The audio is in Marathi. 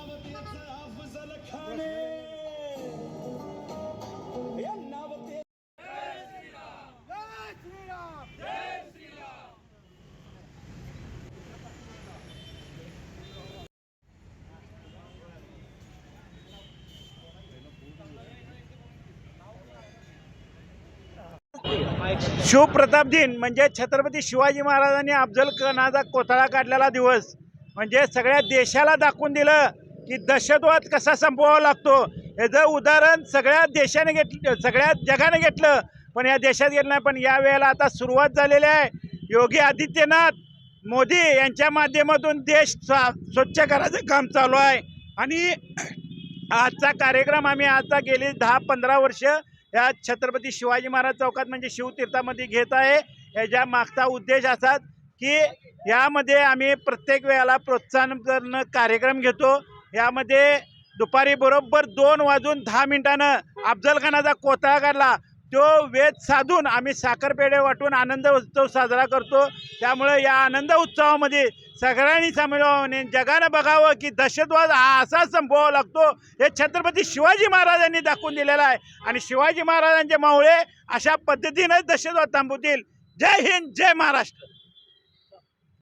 अफजल खाने. या नावते शिवप्रताप दिन म्हणजे छत्रपती शिवाजी महाराजांनी अफजल खानाचा कोथळा काढलेला दिवस. म्हणजे सगळ्या देशाला दाखवून दिलं. की दहशतवाद कसा संपवावा लागतो? याचं उदाहरण सगळ्या देशाने घेतलं सगळ्या जगाने घेतलं पण या देशात घेतलं नाही पण या वेळेला आता सुरुवात झालेली आहे. योगी आदित्यनाथ मोदी यांच्या माध्यमातून देश स्वा- स्वच्छ करायचं काम चालू आहे. आणि आजचा कार्यक्रम आम्ही आता गेली दहा पंधरा वर्ष या छत्रपती शिवाजी महाराज चौकात म्हणजे शिवतीर्थामध्ये घेत आहे. याच्या मागचा उद्देश असाच की यामध्ये आम्ही प्रत्येक वेळेला प्रोत्साहन करणं कार्यक्रम घेतो. यामध्ये दुपारी बरोबर दोन वाजून दहा मिनिटानं अफजलखानाचा कोथळा काढला. तो वेध साधून आम्ही साखरपेढे वाटून आनंद उत्सव साजरा करतो. त्यामुळे या आनंद उत्सवामध्ये सगळ्यांनी सामील व्हावं आणि जगानं बघावं की दहशतवाद हा असा संपवावा लागतो हे छत्रपती शिवाजी महाराजांनी दाखवून दिलेलं आहे. आणि शिवाजी महाराजांच्या मावळे अशा पद्धतीनं दहशतवाद थांबवतील. जय हिंद जय महाराष्ट्र.